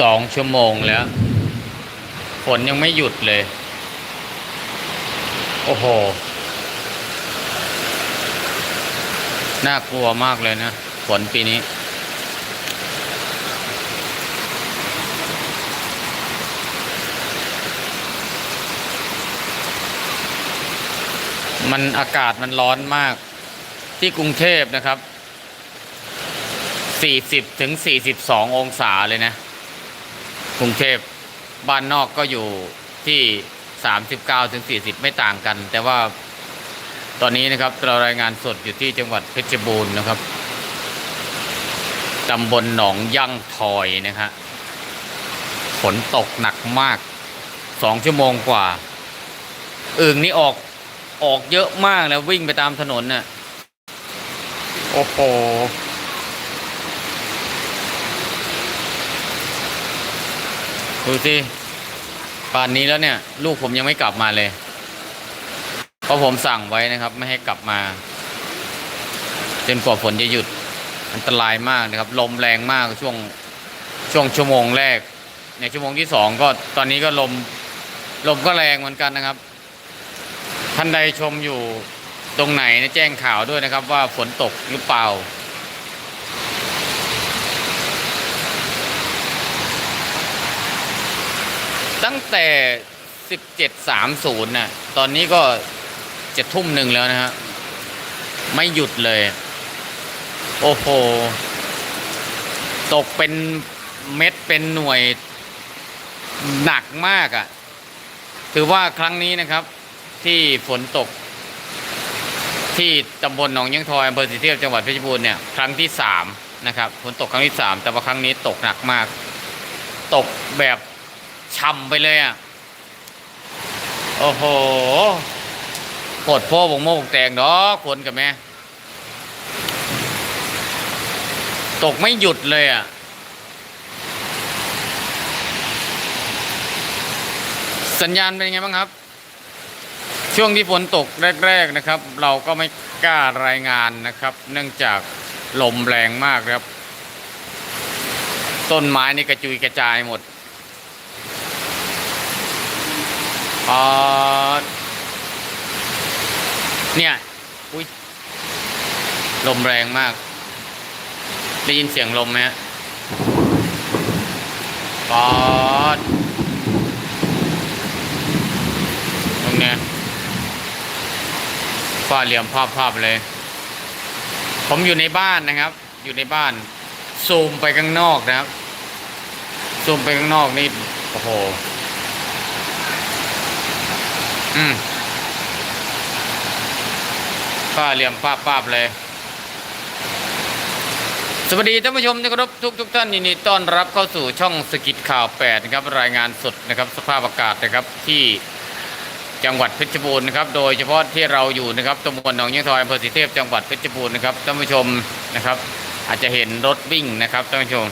สองชั่วโมงแล้ว ฝนยังไม่หยุดเลย โอ้โห น่ากลัวมากเลยนะ ฝนปีนี้มันอากาศมันร้อนมากที่กรุงเทพนะครับ 40ถึง42 องศาเลยนะ กรุงเทพบ้านนอกก็อยู่ที่ 39ถึง40 ไม่ต่างกัน แต่ว่าตอนนี้นะครับเรารายงานสดอยู่ที่จังหวัดเพชรบูรณ์นะครับตำบลหนองยั่งทอยนะฮะฝนตกหนักมากสองชั่วโมงกว่าอึ่งนี่ออกออกเยอะมากแล้ววิ่งไปตามถนนน่ะโอ้โห ดูสิป่านนี้แล้วเนี่ย ลูกผมยังไม่กลับมาเลย เพราะผมสั่งไว้นะครับ ไม่ให้กลับมาจนกว่าฝนจะหยุด อันตรายมากนะครับ ลมแรงมากช่วงช่วงชั่วโมงแรก ในชั่วโมงที่สองก็ตอนนี้ก็ลมลมก็แรงเหมือนกันนะครับ ท่านใดชมอยู่ตรงไหนนะแจ้งข่าวด้วยนะครับ ว่าฝนตกหรือเปล่า ตั้งแต่17.30น่ะ ตอนนี้ก็จะทุ่มหนึ่งแล้วนะฮะ ไม่หยุดเลย โอ้โห ตกเป็นเม็ดเป็นหน่วยหนักมากอะ่ะ ถือว่าครั้งนี้นะครับ ที่ฝนตก ที่ตำบลหนองยังทอยอำเภอสีเทียบจังหวัดเพชรบูรณ์เนี่ยครั้งที่สามนะครับฝนตกครั้งที่สามแต่ว่าครั้งนี้ตกหนักมาก ตกแบบ ช่ำไปเลยอะ โอ้โหปวดพ่อบงโมกแตงดอกคนกับแม่ตกไม่หยุดเลยอะ สัญญาณเป็นไงบ้างครับ ช่วงที่ฝนตกแรก ๆนะครับ เราก็ไม่กล้ารายงานนะครับ เนื่องจากลมแรงมากครับ ต้นไม้นี่กระจุยกระจายหมด ออเนี่ย อุ้ย ลมแรงมาก ได้ยินเสียงลมไหมฮะปอดตรงเนี้ยฟ้าเหลี่ยมภาพภาพเลย ผมอยู่ในบ้านนะครับ อยู่ในบ้าน ซูมไปข้างนอกนะครับ ซูมไปข้างนอกนี่ โอ้โห อืมฟ้าเหลี่ยมภาพภาพเลย สวัสดีท่านผู้ชมที่เคารพทุกทุกท่านยินดีต้อนรับเข้าสู่ช่องสกิดข่าว8นะครับ รายงานสดนะครับ สภาพอากาศนะครับที่จังหวัดเพชรบูรณ์นะครับ โดยเฉพาะที่เราอยู่นะครับตำบลหนองยังทอยอำเภอสีเทพจังหวัดเพชรบูรณ์นะครับท่านผู้ชมนะครับ อาจจะเห็นรถวิ่งนะครับท่านผู้ชม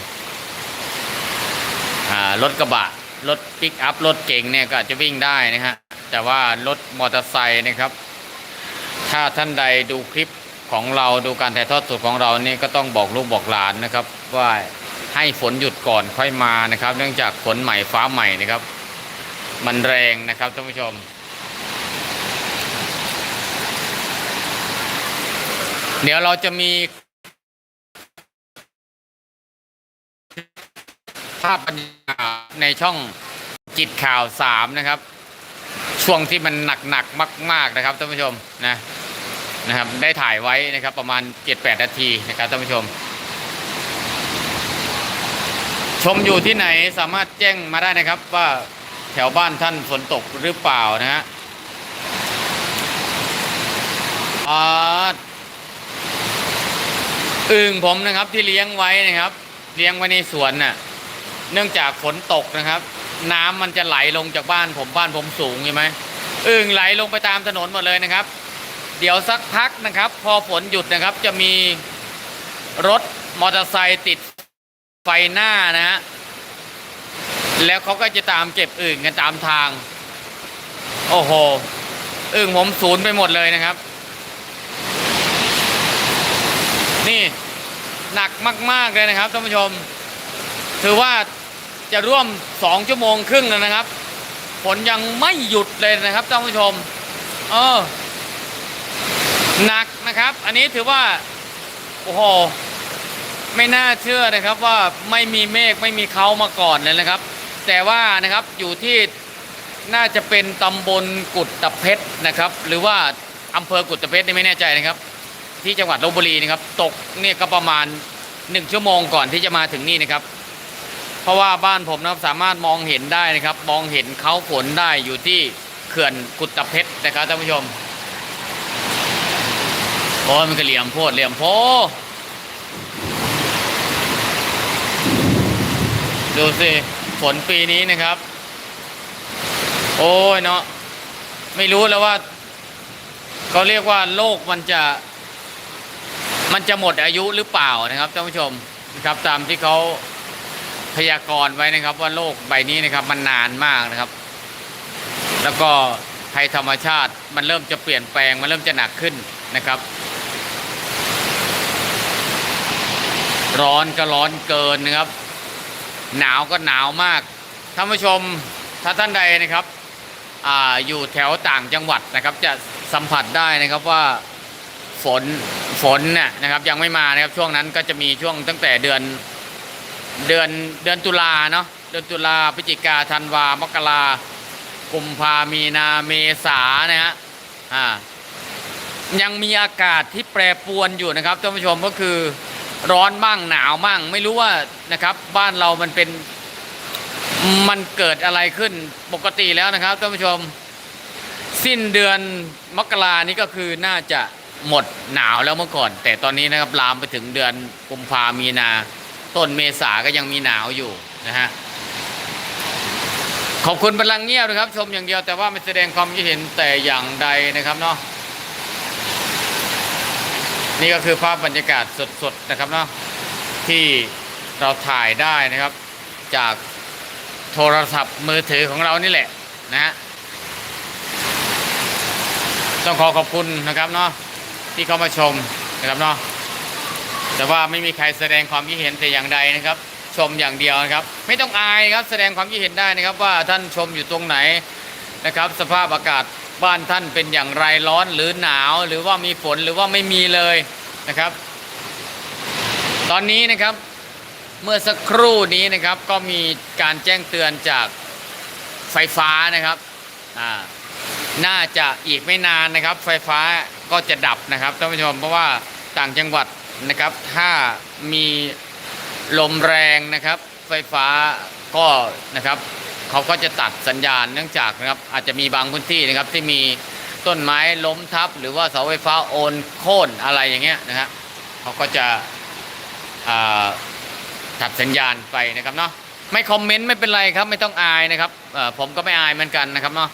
รถกระบะรถปิกอัพรถเก่งเนี่ยก็จะวิ่งได้นะฮะ แต่ว่ารถมอเตอร์ไซค์นะครับ ถ้าท่านใดดูคลิปของเราดูการถ่ายทอดสดของเรานี่ก็ต้องบอกลูกบอกหลานนะครับ ว่าให้ฝนหยุดก่อนค่อยมานะครับ เนื่องจากฝนใหม่ฟ้าใหม่นะครับ มันแรงนะครับท่านผู้ชมเดี๋ยวเราจะมี ภาพบรรยากาศในช่องจิตข่าวสามนะครับ ช่วงที่มันหนักๆมาก ๆนะครับท่านผู้ชมนะนะครับได้ถ่ายไว้นะครับประมาณ 7-8 นาทีนะครับท่านผู้ชม ชมอยู่ที่ไหนสามารถแจ้งมาได้นะครับว่าแถวบ้านท่านฝนตกหรือเปล่านะฮะอ่าอึ่งผมนะครับที่เลี้ยงไว้นะครับ เลี้ยงไว้ในสวนน่ะเนื่องจากฝนตกนะครับ น้ำมันจะไหลลงจากบ้านผมบ้านผมสูงใช่ไหมอึ่งไหลลงไปตามถนนหมดเลยนะครับ เดี๋ยวสักพักนะครับ พอฝนหยุดนะครับจะมีรถมอเตอร์ไซค์ติดไฟหน้านะฮะแล้วเขาก็จะตามเก็บอึ่งกันตามทาง โอ้โหอึ่งผมศูนย์ไปหมดเลยนะครับ นี่หนักมาก ๆ เลยนะครับท่านผู้ชม ถือว่า จะร่วม 2 ชั่วโมงครึ่งแล้วนะครับฝนยังไม่หยุดเลยนะครับท่านผู้ชม เออหนักนะครับ อันนี้ถือว่า โอ้โห ไม่น่าเชื่อนะครับว่าไม่มีเมฆไม่มีเขามาก่อนเลยนะครับ แต่ว่านะครับอยู่ที่น่าจะเป็นตำบลกุดตะเพชรนะครับ หรือว่าอำเภอกุดตะเพชรนี่ไม่แน่ใจนะครับ ที่จังหวัดลบบุรีนะครับ ตกเนี่ยก็ประมาณหนึ่งชั่วโมงก่อนที่จะมาถึงนี่นะครับ เพราะว่าบ้านผมนะครับสามารถมองเห็นได้นะครับ มองเห็นเขาฝนได้อยู่ที่เขื่อนกุดตะเพชรนะครับท่านผู้ชมโอ้ยมันก็เหลี่ยมโพดเหลี่ยมโพดูสิฝนปีนี้นะครับ โอ้ยเนาะไม่รู้แล้วว่าเขาเรียกว่าโลกมันจะ มันจะหมดอายุหรือเปล่านะครับท่านผู้ชมนะครับตามที่เขา พยากรณ์ไว้นะครับ ว่าโลกใบนี้นะครับมันนานมากนะครับ แล้วก็ภัยธรรมชาติมันเริ่มจะเปลี่ยนแปลงมันเริ่มจะหนักขึ้นนะครับ ร้อนก็ร้อนเกินนะครับ หนาวก็หนาวมากท่านผู้ชมถ้าท่านใดนะครับออยู่แถวต่างจังหวัดนะครับ จะสัมผัสได้นะครับว่าฝนฝนน่ยนะครับยังไม่มานะครับช่วงนั้นก็จะมีช่วงตั้งแต่เดือน เดือนเดือนตุลาเนาะเดือนตุลาพฤศจิกาธันวามกรากุมภามีนาเมษานะฮะอ่ายังมีอากาศที่แปรปรวนอยู่นะครับท่านผู้ชมก็คือร้อนบ้างหนาวบ้างไม่รู้ว่านะครับ บ้านเรามันเป็นมันเกิดอะไรขึ้นปกติแล้วนะครับท่านผู้ชม สิ้นเดือนมกรานี้ก็คือน่าจะหมดหนาวแล้วเมื่อก่อน แต่ตอนนี้นะครับลามไปถึงเดือนกุมภามีนา ต้นเมษาก็ยังมีหนาวอยู่นะฮะขอบคุณพลังเงียบนะครับ ชมอย่างเดียวแต่ว่าไม่แสดงความคิดเห็นแต่อย่างใดนะครับเนาะนี่ก็คือภาพบรรยากาศสดๆนะครับเนาะที่เราถ่ายได้นะครับ จากโทรศัพท์มือถือของเรานี่แหละนะฮะต้องขอขอบคุณนะครับเนาะที่เข้ามาชมนะครับเนาะ แต่ว่าไม่มีใครแสดงความคิดเห็นแต่อย่างใดนะครับ ชมอย่างเดียวนะครับ ไม่ต้องอายครับแสดงความคิดเห็นได้นะครับ ว่าท่านชมอยู่ตรงไหนนะครับ สภาพอากาศบ้านท่านเป็นอย่างไรร้อนหรือหนาว หรือว่ามีฝนหรือว่าไม่มีเลยนะครับ ตอนนี้นะครับเมื่อสักครู่นี้นะครับก็มีการแจ้งเตือนจากไฟฟ้านะครับอ่าน่าจะอีกไม่นานนะครับ ไฟฟ้าก็จะดับนะครับท่านผู้ชมเพราะว่าต่างจังหวัด นะครับ ถ้ามีลมแรงนะครับ ไฟฟ้าก็นะครับเขาก็จะตัดสัญญาณเนื่องจากนะครับอาจจะมีบางพื้นที่นะครับที่มีต้นไม้ล้มทับ หรือว่าเสาไฟฟ้าโอนโค่นอะไรอย่างเงี้ยนะครับเขาก็จะตัดสัญญาณไปนะครับเนาะไม่คอมเมนต์ไม่เป็นไรครับไม่ต้องอายนะครับผมก็ไม่อายเหมือนกันนะครับเนาะ